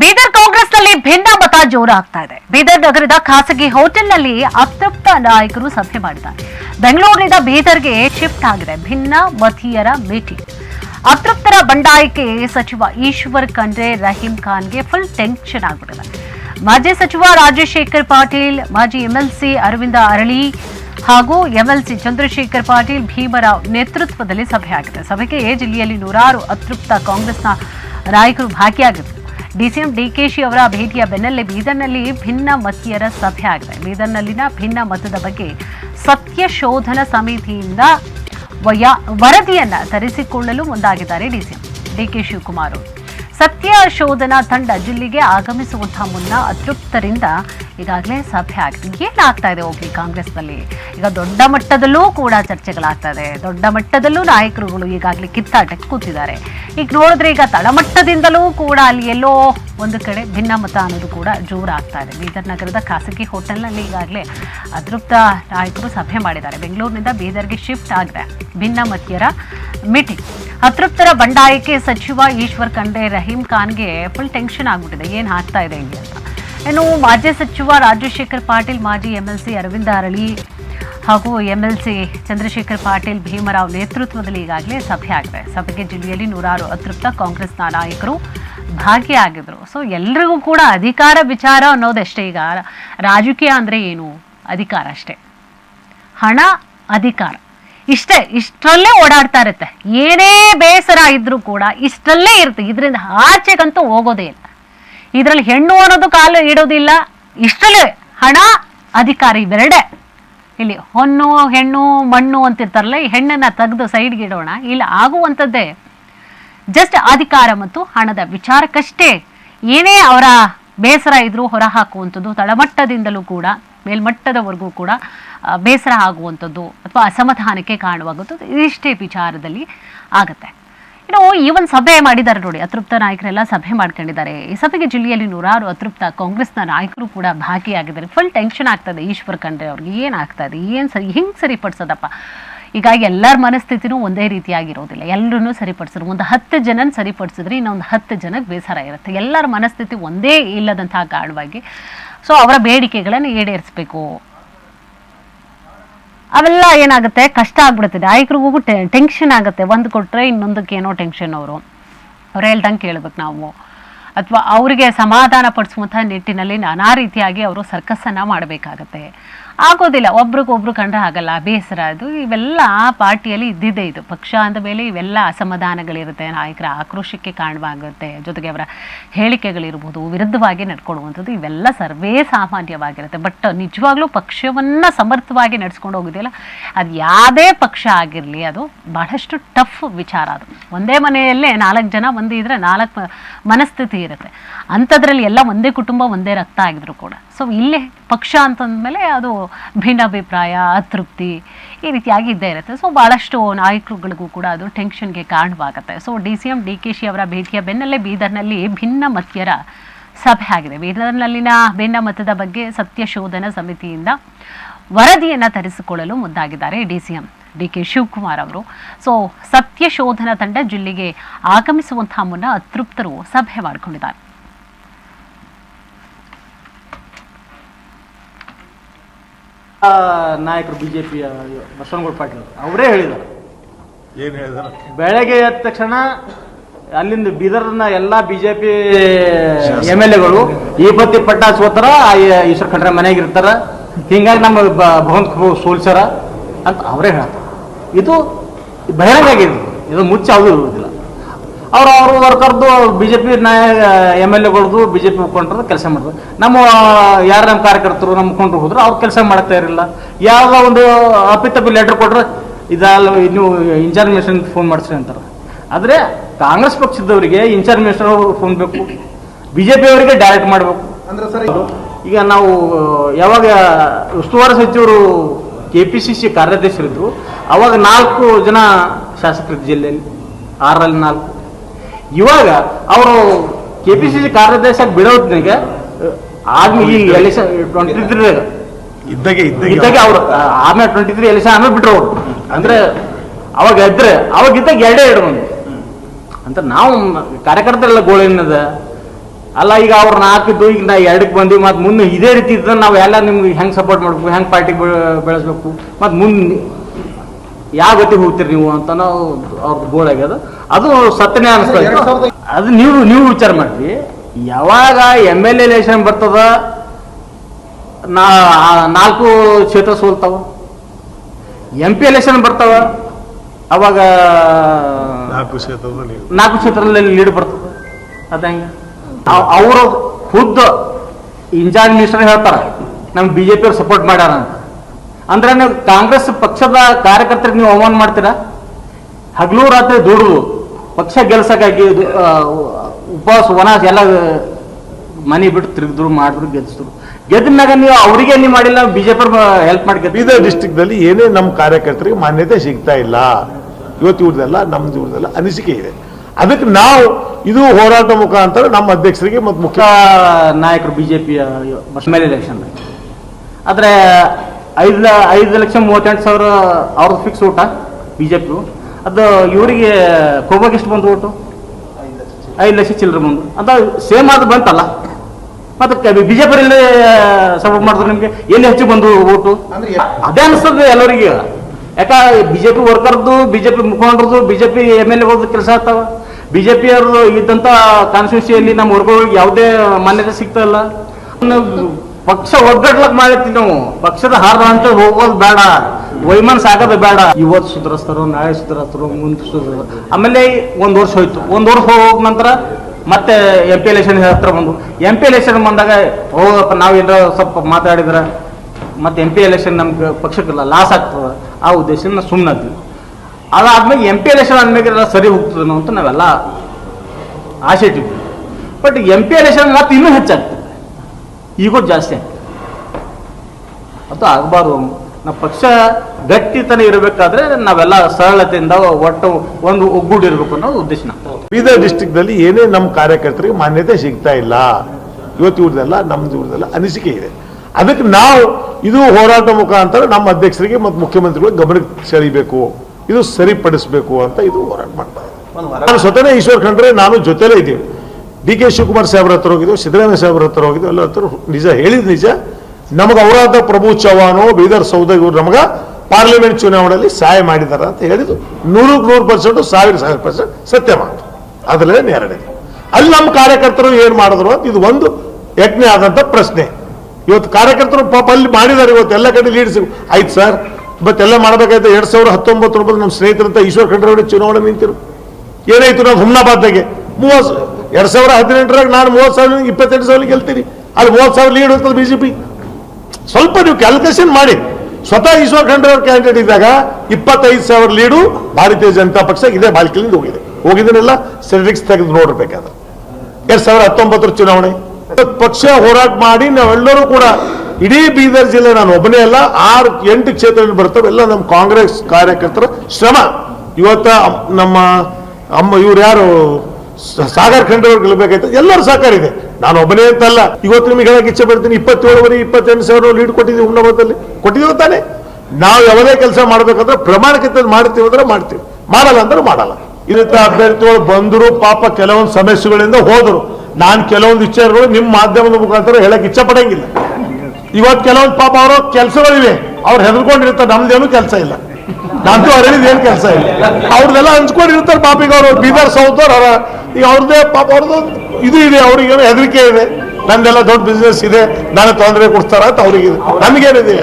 ಬೀದರ್ ಕಾಂಗ್ರೆಸ್ನಲ್ಲಿ ಭಿನ್ನಾಮತ ಜೋರಾಗ್ತಾ ಇದೆ. ಬೀದರ್ ನಗರದ ಖಾಸಗಿ ಹೋಟೆಲ್ನಲ್ಲಿ ಅತೃಪ್ತ ನಾಯಕರು ಸಭೆ ಮಾಡಿದ್ದಾರೆ. ಬೆಂಗಳೂರಿನಿಂದ ಬೀದರ್ಗೆ ಶಿಫ್ಟ್ ಆಗಿದೆ. ಭಿನ್ನ ಮತೀಯರ ಮೀಟಿಂಗ್. ಅತೃಪ್ತರ ಬಂಡಾಯಕ್ಕೆ ಸಚಿವ ಈಶ್ವರ್ ಖಂಡ್ರೆ, ರಹೀಂ ಖಾನ್ಗೆ ಫುಲ್ ಟೆನ್ಷನ್ ಆಗ್ಬಿಟ್ಟಿದೆ. ಮಾಜಿ ಸಚಿವ ರಾಜಶೇಖರ್ ಪಾಟೀಲ್, ಮಾಜಿ ಎಂಎಲ್ಸಿ ಅರವಿಂದ ಅರಳಿ ಹಾಗೂ ಎಂಎಲ್ಸಿ ಚಂದ್ರಶೇಖರ್ ಪಾಟೀಲ್ ಭೀಮರಾವ್ ನೇತೃತ್ವದಲ್ಲಿ ಸಭೆ ಆಗಿದೆ. ಸಭೆಗೆ ಜಿಲ್ಲೆಯಲ್ಲಿ ನೂರಾರು ಅತೃಪ್ತ ಕಾಂಗ್ರೆಸ್ನ ನಾಯಕರು ಭಾಗಿಯಾಗಿದ್ದರು. ಡಿಸಿಎಂ ಡಿಕೆಶಿ ಅವರ ಭೇಟಿಯ ಬೆನ್ನಲ್ಲೇ ಬೀದರ್ನಲ್ಲಿ ಭಿನ್ನ ಮತೀಯರ ಸಭೆ ಆಗಿದೆ. ಬೀದರ್ನಲ್ಲಿನ ಭಿನ್ನ ಮತದ ಬಗ್ಗೆ ಸತ್ಯ ಶೋಧನ ಸಮಿತಿಯಿಂದ ವಯ- ವರದಿಯನ್ನ ತರಿಸಿಕೊಳ್ಳಲು ಮುಂದಾಗಿದ್ದಾರೆ ಡಿಸಿಎಂ. ಡಿಕೆ ಶಿವಕುಮಾರ್ ಅವರು. ಸತ್ಯ ಶೋಧನಾ ತಂಡ ಜಿಲ್ಲೆಗೆ ಆಗಮಿಸುವಂತಹ ಮುನ್ನ ಅತೃಪ್ತರಿಂದ ಈಗಾಗಲೇ ಸಭೆ ಆಗಿದೆ. ಏನಾಗ್ತಾ ಇದೆ ಹೋಗ್ಲಿ ಕಾಂಗ್ರೆಸ್ನಲ್ಲಿ? ಈಗ ದೊಡ್ಡ ಮಟ್ಟದಲ್ಲೂ ಕೂಡ ಚರ್ಚೆಗಳಾಗ್ತಾ ಇದೆ ದೊಡ್ಡ ಮಟ್ಟದಲ್ಲೂ ನಾಯಕರುಗಳು ಈಗಾಗಲೇ ಕಿತ್ತಾಟಕ್ಕೆ ಕೂತಿದ್ದಾರೆ. ಈಗ ನೋಡಿದ್ರೆ ಈಗ ತಳಮಟ್ಟದಿಂದಲೂ ಕೂಡ ಅಲ್ಲಿ ಎಲ್ಲೋ ಒಂದು ಕಡೆ ಭಿನ್ನಮತ ಅನ್ನೋದು ಕೂಡ ಜೋರಾಗ್ತಾ ಇದೆ. ಬೀದರ್ ನಗರದ ಖಾಸಗಿ ಹೋಟೆಲ್ನಲ್ಲಿ ಈಗಾಗಲೇ ಅತೃಪ್ತ ನಾಯಕರು ಸಭೆ ಮಾಡಿದ್ದಾರೆ. ಬೆಂಗಳೂರಿನಿಂದ ಬೀದರ್ಗೆ ಶಿಫ್ಟ್ ಆಗಿದೆ. ಭಿನ್ನಮತೀಯರ ಮೀಟಿಂಗ್. ಅತೃಪ್ತರ ಬಂಡಾಯಕ್ಕೆ ಸಚಿವ ಈಶ್ವರ್ ಖಂಡ್ರೆ ರಹೀಂ ಖಾನ್ಗೆ ಫುಲ್ ಟೆನ್ಷನ್ ಆಗ್ಬಿಟ್ಟಿದೆ. ಏನು ಆಗ್ತಾ ಇದೆ ಇಲ್ಲಿ ಅಂತ. ಇನ್ನು ಮಾಜಿ ಸಚಿವ ರಾಜಶೇಖರ್ ಪಾಟೀಲ್, ಮಾಜಿ ಸಿ ಅರವಿಂದ ಅರಳಿ ಹಾಗೂ M L C Chandrashekar Patil, Bhimrao ನೇತೃತ್ವದಲ್ಲಿ ಈಗಾಗಲೇ ಸಭೆ ಆಗಿದೆ. ಸಭೆಗೆ ಜಿಲ್ಲೆಯಲ್ಲಿ ನೂರಾರು ಅತೃಪ್ತ ಕಾಂಗ್ರೆಸ್ನ ನಾಯಕರು ಭಾಗಿಯಾಗಿದ್ರು. ಸೊ ಎಲ್ರಿಗೂ ಕೂಡ ಅಧಿಕಾರ ವಿಚಾರ ಅನ್ನೋದಷ್ಟೇ. ಈಗ ರಾಜಕೀಯ ಅಂದರೆ ಏನು? ಅಧಿಕಾರ ಅಷ್ಟೇ. ಹಣ, ಅಧಿಕಾರ. ಇಷ್ಟೇ, ಇಷ್ಟರಲ್ಲೇ ಓಡಾಡ್ತಾ ಇರುತ್ತೆ. ಏನೇ ಬೇಸರ ಇದ್ರೂ ಕೂಡ ಇಷ್ಟರಲ್ಲೇ ಇರುತ್ತೆ. ಇದರಿಂದ ಆಚೆಗಂತೂ ಹೋಗೋದೇ ಇಲ್ಲ. ಇದರಲ್ಲಿ ಹೆಣ್ಣು ಅನ್ನೋದು ಕಾಲು ಇಡೋದಿಲ್ಲ. ಇಷ್ಟರಲ್ಲೇ ಹಣ, ಅಧಿಕಾರ ಇವೆರಡೇ. ಇಲ್ಲಿ ಹೊನ್ನು, ಹೆಣ್ಣು, ಮಣ್ಣು ಅಂತಿರ್ತಾರಲ್ಲ, ಈ ಹೆಣ್ಣನ್ನ ತೆಗೆದು ಸೈಡ್ಗೆ ಇಡೋಣ. ಇಲ್ಲಿ ಆಗುವಂಥದ್ದೇ ಜಸ್ಟ್ ಅಧಿಕಾರ ಮತ್ತು ಹಣದ ವಿಚಾರಕ್ಕಷ್ಟೇ. ಏನೇ ಅವರ ಬೇಸರ ಇದ್ರೂ ಹೊರ ಹಾಕುವಂಥದ್ದು ತಳಮಟ್ಟದಿಂದಲೂ ಕೂಡ ಮೇಲ್ಮಟ್ಟದವರೆಗೂ ಕೂಡ ಬೇಸರ ಆಗುವಂಥದ್ದು ಅಥವಾ ಅಸಮಾಧಾನಕ್ಕೆ ಕಾರಣವಾಗುವಂಥದ್ದು ಇದಿಷ್ಟೇ ವಿಚಾರದಲ್ಲಿ ಆಗುತ್ತೆ. ಇನ್ನು ಈ ಒಂದು ಸಭೆ ಮಾಡಿದ್ದಾರೆ ನೋಡಿ, ಅತೃಪ್ತ ನಾಯಕರೆಲ್ಲ ಸಭೆ ಮಾಡ್ಕೊಂಡಿದ್ದಾರೆ. ಈ ಸಭೆಗೆ ಜಿಲ್ಲೆಯಲ್ಲಿ ನೂರಾರು ಅತೃಪ್ತ ಕಾಂಗ್ರೆಸ್ನ ನಾಯಕರು ಕೂಡ ಭಾಗಿಯಾಗಿದ್ದಾರೆ. ಫುಲ್ ಟೆನ್ಷನ್ ಆಗ್ತದೆ ಈಶ್ವರ್ ಖಂಡ್ರೆ ಅವ್ರಿಗೆ. ಏನಾಗ್ತಾ ಇದೆ? ಏನು ಸರಿ, ಹಿಂಗೆ ಸರಿಪಡಿಸೋದಪ್ಪ? ಹೀಗಾಗಿ ಎಲ್ಲರ ಮನಸ್ಥಿತಿನೂ ಒಂದೇ ರೀತಿಯಾಗಿರೋದಿಲ್ಲ. ಎಲ್ಲರೂ ಸರಿಪಡಿಸಿದ್ರು ಒಂದು ಹತ್ತು ಜನನ ಸರಿಪಡಿಸಿದ್ರೆ ಇನ್ನೊಂದು ಹತ್ತು ಜನಕ್ಕೆ ಬೇಸರ ಇರುತ್ತೆ. ಎಲ್ಲರ ಮನಸ್ಥಿತಿ ಒಂದೇ ಇಲ್ಲದಂತಹ ಕಾರಣವಾಗಿ ಸೊ ಅವರ ಬೇಡಿಕೆಗಳನ್ನು ಈಡೇರಿಸಬೇಕು. ಅವೆಲ್ಲ ಏನಾಗುತ್ತೆ? ಕಷ್ಟ ಆಗ್ಬಿಡುತ್ತೆ. ನಾಯಕರಿಗೂ ಟೆನ್ಷನ್ ಆಗುತ್ತೆ. ಒಂದು ಕೊಟ್ಟರೆ ಇನ್ನೊಂದಕ್ಕೆ ಏನೋ ಟೆನ್ಷನ್ ಅವರು. ಅವ್ರು ಹೇಳ್ದಂಗೆ ಕೇಳ್ಬೇಕು ನಾವು. ಅಥವಾ ಅವರಿಗೆ ಸಮಾಧಾನ ಪಡಿಸುವಂಥ ನಿಟ್ಟಿನಲ್ಲಿ ನಾನಾ ರೀತಿಯಾಗಿ ಅವರು ಸರ್ಕಸ್ಸನ್ನು ಮಾಡಬೇಕಾಗತ್ತೆ. ಆಗೋದಿಲ್ಲ. ಒಬ್ರಿಗೊಬ್ರು ಕಂಡ್ರೆ ಆಗಲ್ಲ ಬೇಸರ ಅದು. ಇವೆಲ್ಲ ಆ ಪಾರ್ಟಿಯಲ್ಲಿ ಇದ್ದಿದ್ದೇ ಇದು. ಪಕ್ಷ ಅಂದ ಮೇಲೆ ಇವೆಲ್ಲ ಅಸಮಾಧಾನಗಳಿರುತ್ತೆ. ನಾಯಕರ ಆಕ್ರೋಶಕ್ಕೆ ಕಾರಣವಾಗುತ್ತೆ. ಜೊತೆಗೆ ಅವರ ಹೇಳಿಕೆಗಳಿರ್ಬೋದು, ವಿರುದ್ಧವಾಗಿ ನಡ್ಕೊಳ್ಳುವಂಥದ್ದು ಇವೆಲ್ಲ ಸರ್ವೇ ಸಾಮಾನ್ಯವಾಗಿರುತ್ತೆ. ಬಟ್ ನಿಜವಾಗ್ಲೂ ಪಕ್ಷವನ್ನು ಸಮರ್ಥವಾಗಿ ನಡೆಸ್ಕೊಂಡು ಹೋಗೋದಿಲ್ಲ. ಅದು ಯಾವುದೇ ಪಕ್ಷ ಆಗಿರಲಿ, ಅದು ಬಹಳಷ್ಟು ಟಫ್ ವಿಚಾರ ಅದು. ಒಂದೇ ಮನೆಯಲ್ಲೇ ನಾಲ್ಕು ಜನ ಒಂದು ಇದ್ರೆ ನಾಲ್ಕು ಮನಸ್ಥಿತಿ ಇರುತ್ತೆ. ಅಂಥದ್ರಲ್ಲಿ ಎಲ್ಲ ಒಂದೇ ಕುಟುಂಬ, ಒಂದೇ ರಕ್ತ ಆಗಿದ್ರು ಕೂಡ. ಸೊ ಇಲ್ಲೇ ಪಕ್ಷ ಅಂತಂದಮೇಲೆ ಅದು ಭಿನ್ನಾಭಿಪ್ರಾಯ, ಅತೃಪ್ತಿ ಈ ರೀತಿಯಾಗಿ ಇದ್ದೇ ಇರುತ್ತೆ. ಸೊ ಭಾಳಷ್ಟು ನಾಯಕರುಗಳಿಗೂ ಕೂಡ ಅದು ಟೆನ್ಷನ್ಗೆ ಕಾರಣವಾಗುತ್ತೆ. So D C M, D K she ಅವರ ಭೇಟಿಯ ಬೆನ್ನಲ್ಲೇ ಬೀದರ್ನಲ್ಲಿ ಭಿನ್ನ ಮತ್ಯರ ಸಭೆ ಆಗಿದೆ. ಬೀದರ್ನಲ್ಲಿನ ಭಿನ್ನ ಮತದ ಬಗ್ಗೆ ಸತ್ಯ ಶೋಧನಾ ಸಮಿತಿಯಿಂದ ವರದಿಯನ್ನು ತರಿಸಿಕೊಳ್ಳಲು ಮುಂದಾಗಿದ್ದಾರೆ D C M, D K Shivakumar ಅವರು. ಸೊ ಸತ್ಯ ಶೋಧನಾ ತಂಡ ಜಿಲ್ಲೆಗೆ ಆಗಮಿಸುವಂತಹ ಮುನ್ನ ಅತೃಪ್ತರು ಸಭೆ ಮಾಡಿಕೊಂಡಿದ್ದಾರೆ. ಆ, ಜೆ ಬಿಜೆಪಿಯ ಬಸವನಗೌಡ ಪಾಟೀಲ್ ಅವರೇ. ಹೇಳಿದರು ಏನು ಹೇಳಿದಾರೆ ಬೆಳಗ್ಗೆ ಎದ್ದ ತಕ್ಷಣ ಅಲ್ಲಿಂದ ಬೀದರ್ನ ಎಲ್ಲಾ ಬಿಜೆಪಿ ಎಂ ಎಲ್ ಎಗಳು ಈ ಪಟ್ಟ ಪಟ್ಟಾಸ್ ಆ ಈಶ್ವರ ಖಂಡ್ರೆ ಮನೆಗೆ ಇರ್ತಾರ. ಹಿಂಗಾಗಿ ನಮ್ಮ ಬ- ಭಗವಂತ ಸೋಲ್ಸ್ಯಾರ ಅಂತ ಅವರೇ ಹೇಳ್ತಾರೆ. ಇದು ಬಹಿರಂಗ ಆಗಿದೆ ಇದು ಮುಚ್ಚ ಯಾವುದೂ ಇರುವುದಿಲ್ಲ. ಅವ್ರು ಅವರು ವರ್ಕರ್ದು ಪಿ ನಾಯ ಎಂ ಎಲ್ ಎಗಳ್ದು ಬಿ ಜೆ ಪಿ ಮುಖಂಡರು ಕೆಲಸ ಮಾಡಿದ್ರು ನಮ್ಮ ಯಾರು ನಮ್ಮ ಕಾರ್ಯಕರ್ತರು ನಮ್ಮ ಮುಖಂಡರು ಹೋದ್ರು ಅವ್ರು ಕೆಲಸ ಮಾಡ್ತಾ ಇರಲಿಲ್ಲ ಯಾವ ಒಂದು ಅಪ್ಪಿತಪ್ಪಿ ಲೆಟರ್ ಕೊಟ್ರೆ ಇದಲ್ಲ ನೀವು ಇನ್ಚಾರ್ಜ್ ಮಿನಿಸ್ಟರ್ ಫೋನ್ ಮಾಡಿಸ್ರಿ ಅಂತಾರೆ. ಆದರೆ ಕಾಂಗ್ರೆಸ್ ಪಕ್ಷದವರಿಗೆ ಇನ್ಚಾರ್ಜ್ ಮಿನಿಸ್ಟರ್ ಫೋನ್ ಬೇಕು ಬಿ ಬಿಜೆಪಿ ಅವರಿಗೆ ಡೈರೆಕ್ಟ್ ಮಾಡಬೇಕು. ಅಂದ್ರೆ ಸರ್ ಈಗ ನಾವು ಯಾವಾಗ ಉಸ್ತುವಾರಿ ಸಚಿವರು ಕೆ ಪಿ ಸಿ ಸಿ ಕಾರ್ಯಾಧ್ಯಕ್ಷರಿದ್ದರು ಅವಾಗ ನಾಲ್ಕು ಜನ ಶಾಸಕರಿದ್ದ ಜಿಲ್ಲೆಯಲ್ಲಿ. ಆರಲ್ಲಿ ನಾಲ್ಕು. ಇವಾಗ ಅವರು ಕೆ ಪಿ ಸಿ ಸಿ ಕಾರ್ಯಾಧ್ಯಕ್ಷ ಬಿಡೋದ್ನಾಗ ಆದ್ಮೇಲೆ ಈ ಎಲೆಕ್ಷನ್ ಟ್ವೆಂಟಿ ತ್ರೀ ಇದ್ದಾಗೆ ಇದ್ದಾಗ ಅವ್ರು. ಆಮೇಲೆ ಟ್ವೆಂಟಿ ತ್ರೀ ಎಲೆಕ್ಷನ್ ಆಮೇಲೆ ಬಿಟ್ರು ಅವರು. ಅಂದ್ರೆ ಅವಾಗ ಎದ್ರೆ ಅವಾಗ ಇದ್ದಾಗ ಎರಡೇ ಎರಡು ಮಂದಿ. ಅಂತ ನಾವು ಕಾರ್ಯಕರ್ತರೆಲ್ಲ ಗೋಳ ಏನದ ಅಲ್ಲ ಈಗ ಅವ್ರು ನಾಲ್ಕಿದ್ದು ಈಗ ನಾ ಎರಡಕ್ಕೆ ಬಂದ್ವಿ ಮತ್ತು ಮುಂದೆ ಇದೇ ರೀತಿ ಇದ್ದರೆ ನಾವು ಎಲ್ಲ ನಿಮ್ಗೆ ಹೆಂಗೆ ಸಪೋರ್ಟ್ ಮಾಡ್ಬೇಕು ಹೆಂಗೆ ಪಾರ್ಟಿ ಬೆಳೆಸ್ಬೇಕು. ಮತ್ತು ಮುಂದೆ ಯಾವ ಗತಿ ಹೋಗ್ತೀರಿ ನೀವು ಅಂತ ನಾವು ಅವ್ರದ್ದು ಗೋಲ್ ಆಗ್ಯದ. ಅದು ಸತ್ಯನೇ ಅನಿಸ್ತದೆ ಅದು ನೀವು ನೀವು ವಿಚಾರ ಮಾಡ್ರಿ. ಯಾವಾಗ ಎಂ ಎಲ್ ಎಲೆಕ್ಷನ್ ಬರ್ತದ ನಾ ನಾಲ್ಕು ಕ್ಷೇತ್ರ ಸೋಲ್ತಾವ? ಎಂ ಪಿ ಎಲೆಕ್ಷನ್ ಬರ್ತಾವ ಅವಾಗ ನಾಲ್ಕು ಕ್ಷೇತ್ರದಲ್ಲಿ ನಾಲ್ಕು ಕ್ಷೇತ್ರದಲ್ಲಿ ಲೀಡ್ ಬರ್ತದ. ಅದ ಹೆಂಗೆ? ಅವರು ಖುದ್ದು ಇನ್ಚಾರ್ಜ್ ಮಿನಿಸ್ಟರ್ ಹೇಳ್ತಾರ ನಮ್ಗೆ ಬಿ ಜೆ ಸಪೋರ್ಟ್ ಮಾಡ್ಯಾರ ಅಂತ. ಅಂದ್ರೆ ನೀವು ಕಾಂಗ್ರೆಸ್ ಪಕ್ಷದ ಕಾರ್ಯಕರ್ತರಿಗೆ ನೀವು ಅವಮಾನ ಮಾಡ್ತೀರಾ? ಹಗಲು ರಾತ್ರಿ ದುಡಿದು ಪಕ್ಷ ಗೆಲ್ಸಕ್ಕಾಗಿ ಉಪವಾಸ ವನವಾಸ ಎಲ್ಲ ಮನೆ ಬಿಟ್ಟು ತಿರುಗಿದ್ರು ಮಾಡಿದ್ರು ಗೆಲ್ಸಿದ್ರು ಗೆದ್ದಾಗ ನೀವು ಅವರಿಗೆ ನೀವು ಮಾಡಿಲ್ಲ ಬಿಜೆಪಿ ಹೆಲ್ಪ್ ಮಾಡಿ. ಬೀದರ್ ಡಿಸ್ಟಿಕ್ನಲ್ಲಿ ಏನೇ ನಮ್ಮ ಕಾರ್ಯಕರ್ತರಿಗೆ ಮಾನ್ಯತೆ ಸಿಗ್ತಾ ಇಲ್ಲ. ಇವತ್ತು ಇವ್ರದೆಲ್ಲ ನಮ್ದು ಇವ್ರದೆಲ್ಲ ಅನಿಸಿಕೆ ಇದೆ. ಅದಕ್ಕೆ ನಾವು ಇದು ಹೋರಾಟ ಮುಖಾಂತರ ನಮ್ಮ ಅಧ್ಯಕ್ಷರಿಗೆ ಮತ್ತು ಮುಖ್ಯ ನಾಯಕರು ಬಿಜೆಪಿಯ ಮೇಲೆ ಎಲೆಕ್ಷನ್ ಆದ್ರೆ ಐದು ಲ- ಐದು ಲಕ್ಷ ಮೂವತ್ತೆಂಟು ಸಾವಿರ ಅವ್ರದ್ದು ಫಿಕ್ಸ್ ಊಟ ಪಿ ಅದು ಇವರಿಗೆ ಕೋಬಾಗ್ ಎಷ್ಟು ಬಂತು ಓಟು ಐದು ಲಕ್ಷ ಚಿಲ್ಲರೆ ಬಂದು ಅಂತ ಸೇಮ್ ಅದು ಬಂತಲ್ಲ. ಮತ್ತೆ ಬಿ ಜೆ ಪಿಯಲ್ಲಿ ಸಪೋರ್ಟ್ ಮಾಡಿದ್ರು ನಿಮಗೆ? ಎಲ್ಲಿ ಹೆಚ್ಚು ಬಂದು ಓಟು ಅದೇ ಅನಿಸ್ತದೆ ಎಲ್ಲರಿಗೆ. ಯಾಕ ಪಿ ವರ್ಕರ್ದು B J P ಮುಖಂಡರದ್ದು B J P M L A ಕೆಲಸ ಆಗ್ತಾವ. ಬಿ ಬಿಜೆಪಿ ಅವರು ಇದ್ದಂಥ ಕಾನ್ಸ್ಟಿಟ್ಯೂನ್ಸಿಯಲ್ಲಿ ನಮ್ಮ ವರ್ಗಗಳಿಗೆ ಯಾವುದೇ ಮಾನ್ಯತೆ ಸಿಗ್ತಾ ಇಲ್ಲ. ಪಕ್ಷ ಒಗ್ಗಟ್ಲಕ್ ಮಾಡತ್ತಿ ನಾವು. ಪಕ್ಷದ ಹಾರ ಅಂತ ಹೋಗೋದು ಬೇಡ. ವೈಮನ್ ಸಾಕೋದು ಬೇಡ. ಇವತ್ತು ಸುಧಾರಿಸ್ತಾರೋ, ನಾಳೆ ಸುಧಾರಿಸ್ತಾರೋ, ಮುಂದೆ ಸುಧಾರ ಆಮೇಲೆ ಒಂದು ವರ್ಷ ಹೋಯ್ತು. ಒಂದು ವರ್ಷ ಹೋಗ್ ನಂತರ ಮತ್ತೆ ಎಂ ಪಿ ಎಲೆಕ್ಷನ್ ಹತ್ರ ಬಂದು ಎಂ ಪಿ ಎಲೆಕ್ಷನ್ ಬಂದಾಗ ಹೋಗಪ್ಪ ನಾವೇನಾರ ಸ್ವಲ್ಪ ಮಾತಾಡಿದ್ರೆ. ಮತ್ತೆ ಎಂ ಪಿ ಎಲೆಕ್ಷನ್ ನಮ್ಗೆ ಪಕ್ಷಕ್ಕೆಲ್ಲ ಲಾಸ್ ಆಗ್ತದೆ. ಆ ಉದ್ದೇಶನ ಸುಮ್ಮನದ್ವಿ ಅದಾದ್ಮೇಲೆ ಎಂ ಪಿ ಎಲೆಕ್ಷನ್ ಆದ್ಮೇಲೆ ಸರಿ ಹೋಗ್ತದನೋ ಅಂತ ನಾವೆಲ್ಲ ಆಸೆ ಇಟ್ಟಿದ್ವಿ. ಬಟ್ ಎಂ ಪಿ ಎಲೆಕ್ಷನ್ ಮತ್ತೆ ಇನ್ನೂ ಹೆಚ್ಚಾಗ್ತದೆ. ಈಗೂ ಜಾಸ್ತಿ ಅದು ಆಗಬಾರ್ದು. ನಮ್ಮ ಪಕ್ಷ ಗಟ್ಟಿತನ ಇರಬೇಕಾದ್ರೆ ನಾವೆಲ್ಲ ಸರಳತೆಯಿಂದ ಒಟ್ಟು ಒಂದು ಒಗ್ಗೂಡಿ ಇರಬೇಕು ಅನ್ನೋ ಉದ್ದೇಶ. ಬೀದರ್ ಡಿಸ್ಟಿಕ್ನಲ್ಲಿ ಏನೇ ನಮ್ಮ ಕಾರ್ಯಕರ್ತರಿಗೆ ಮಾನ್ಯತೆ ಸಿಗ್ತಾ ಇಲ್ಲ. ಇವತ್ತು ಇವ್ರದೆಲ್ಲ ನಮ್ದು ಇವ್ರದೆಲ್ಲ ಅನಿಸಿಕೆ ಇದೆ. ಅದಕ್ಕೆ ನಾವು ಇದು ಹೋರಾಟ ಮುಖಾಂತರ ನಮ್ಮ ಅಧ್ಯಕ್ಷರಿಗೆ ಮತ್ತು ಮುಖ್ಯಮಂತ್ರಿಗಳಿಗೆ ಗಮನಕ್ಕೆ ಸರಿಬೇಕು ಇದು ಸರಿಪಡಿಸಬೇಕು ಅಂತ ಇದು ಹೋರಾಟ ಮಾಡ್ತಾ ಇದ್ದಾರೆ ನಾನು ಸ್ವತಃ ಈಶ್ವರ್ ಖಂಡ್ರೆ ನಾನು ಜೊತೆಲೇ ಇದ್ದೀವಿ ಡಿ ಕೆ ಶಿವಕುಮಾರ್ ಸಾಹೇಬ್ರ ಹತ್ರ ಹೋಗಿದ್ದೆವು ಸಿದ್ದರಾಮಯ್ಯ ಸಾಹೇಬ್ರ ಹತ್ರ ಹೋಗಿದ್ದೆವು ಎಲ್ಲ ಹತ್ರ ನಿಜ, ಹೇಳಿದ ನಿಜ. ನಮಗೆ ಅವರಾದ ಪ್ರಭು ಚವ್ಹಾಣು, ಬೀದರ್ ಸೌದ ಇವರು ನಮಗೆ ಪಾರ್ಲಿಮೆಂಟ್ ಚುನಾವಣೆಯಲ್ಲಿ ಸಹಾಯ ಮಾಡಿದ್ದಾರೆ ಅಂತ ಹೇಳಿದ್ದು. ನೂರಕ್ಕೆ ನೂರು ಪರ್ಸೆಂಟು ಸಾವಿರ ಸಾವಿರ ಪರ್ಸೆಂಟ್ ಸತ್ಯ ಮಾತು. ಅದರಲ್ಲೇ ನೇರಳೆ. ಅಲ್ಲಿ ನಮ್ಮ ಕಾರ್ಯಕರ್ತರು ಏನು ಮಾಡಿದ್ರು ಅಂತ ಇದು ಒಂದು ಯಜ್ಞ ಆದಂಥ ಪ್ರಶ್ನೆ. ಇವತ್ತು ಕಾರ್ಯಕರ್ತರು ಪಾಪ ಅಲ್ಲಿ ಮಾಡಿದ್ದಾರೆ ಇವತ್ತು ಎಲ್ಲ ಕಡೆ ಲೀಡ್ಸ್ ಆಯ್ತು ಸರ್ ಇವತ್ತೆಲ್ಲ ಮಾಡಬೇಕಾಯ್ತು ಎರಡು ಸಾವಿರದ ಹತ್ತೊಂಬತ್ತು ನಮ್ಮ ಸ್ನೇಹಿತರಂತ ಈಶ್ವರ್ ಖಂಡ್ರೆ ಚುನಾವಣೆ ನಿಂತಿರು. ಏನಾಯ್ತು ನಾವು ಹುಮ್ನಾಬಾದ್ದಾಗೆ. ಮೂವತ್ ಎರಡ್ ಸಾವಿರ ಹದಿನೆಂಟರಾಗ ನಾನು ಮೂವತ್ತು ಸಾವಿರ ಇಪ್ಪತ್ತೆಂಟು ಸಾವಿರ ಗೆಲ್ತೀನಿ. ಅಲ್ಲಿ ಮೂವತ್ತು ಸಾವಿರ ಲೀಡ್ ಹೋಗ್ತದೆ ಬಿಜೆಪಿ ಸ್ವಲ್ಪ ನೀವು ಕ್ಯಾಲ್ಕುಲೇಷನ್ ಮಾಡಿ. ಸ್ವತಃ ಈಶ್ವರ್ ಖಂಡ್ರೆ ಅವ್ರ ಕ್ಯಾಂಡಿಡೇಟ್ ಇದ್ದಾಗ ಇಪ್ಪತ್ತೈದು ಸಾವಿರ ಲೀಡು ಭಾರತೀಯ ಜನತಾ ಪಕ್ಷ ಇದೇ ಬಾಲ್ಕಿಲಿಂದ ಹೋಗಿದೆ. ಹೋಗಿದ್ದನ್ನೆಲ್ಲ ಸ್ಟೆಟಿಕ್ಸ್ ತೆಗೆದು ನೋಡ್ಬೇಕಾದ್ರೆ ಎರಡ್ ಸಾವಿರ ಹತ್ತೊಂಬತ್ತರ ಚುನಾವಣೆ. ಪಕ್ಷ ಹೋರಾಟ ಮಾಡಿ ನಾವೆಲ್ಲರೂ ಕೂಡ ಇಡೀ ಬೀದರ್ ಜಿಲ್ಲೆ ನಾನು ಒಬ್ಬನೇ ಅಲ್ಲ, ಆರು, ಎಂಟು ಕ್ಷೇತ್ರಗಳು ಬರ್ತವೆ. ಎಲ್ಲ ನಮ್ಮ ಕಾಂಗ್ರೆಸ್ ಕಾರ್ಯಕರ್ತರ ಶ್ರಮ. ಇವತ್ತ ನಮ್ಮ ಅಮ್ಮ ಇವ್ರು ಯಾರು? ಸಾಗರ್ ಖಂಡ್ರವ್ರು ಗೆಲ್ಲಬೇಕಾಯ್ತು. ಎಲ್ಲರೂ ಸಹಕಾರ ಇದೆ. ನಾನು ಒಬ್ಬನೇ ಅಂತಲ್ಲ ಇವತ್ತು ನಿಮಗೆ ಹೇಳಕ್ಕೆ ಇಚ್ಛೆ ಪಡ್ತೀನಿ. ಇಪ್ಪತ್ತೇಳುವರೆ, ಇಪ್ಪತ್ತೆಂಟು ಸಾವಿರ ಲೀಡ್ ಕೊಟ್ಟಿದ್ದೀವಿ ಹುಮ್ನಾಬಾದಲ್ಲಿ ಕೊಟ್ಟಿದ್ದೀವಿ ತಾನೆ? ನಾವು ಯಾವುದೇ ಕೆಲಸ ಮಾಡಬೇಕಂದ್ರೆ ಪ್ರಮಾಣಕ್ಕೆ ಮಾಡ್ತೀವಿ ಅಂದ್ರೆ ಮಾಡ್ತೀವಿ. ಮಾಡಲ್ಲ ಅಂದ್ರೆ ಮಾಡಲ್ಲ. ಇದಂತ ಅಭ್ಯರ್ಥಿಗಳು ಬಂದರು ಪಾಪ ಕೆಲವೊಂದು ಸಮಸ್ಯೆಗಳಿಂದ ಹೋದರು. ನಾನು ಕೆಲವೊಂದು ವಿಚಾರಗಳು ನಿಮ್ಮ ಮಾಧ್ಯಮದ ಮುಖಾಂತರ ಹೇಳಕ್ಕೆ ಇಚ್ಛೆ ಪಡಂಗಿಲ್ಲ. ಇವತ್ತು ಕೆಲವೊಂದು ಪಾಪ ಅವರು ಕೆಲಸಗಳಿವೆ. ಅವ್ರು ಹೆದರ್ಕೊಂಡಿರ್ತಾರೆ. ನಮ್ದೇನು ಕೆಲಸ ಇಲ್ಲ. ನಮ್ದು ಅರಳಿದ ಏನು ಕೆಲಸ ಇಲ್ಲ. ಅವ್ರದೆಲ್ಲ ಹಂಚ್ಕೊಂಡಿರ್ತಾರೆ ಪಾಪಿಗೆ ಅವರು. ಬೀದರ್ ಸೌತ್ ಅವರ ಈಗ ಅವ್ರದ್ದೇ ಪಾಪ, ಅವ್ರದ್ದು ಇದು ಇದೆ, ಅವ್ರಿಗೆ ಹೆದರಿಕೆ ಇದೆ. ನಂದೆಲ್ಲ ದೊಡ್ಡ ಬಿಸ್ನೆಸ್ ಇದೆ ನಾನು ತೊಂದರೆ ಕೊಡ್ತಾರ ಅಂತ ಅವ್ರಿಗೆ ನಮಗೇನಿದೆ?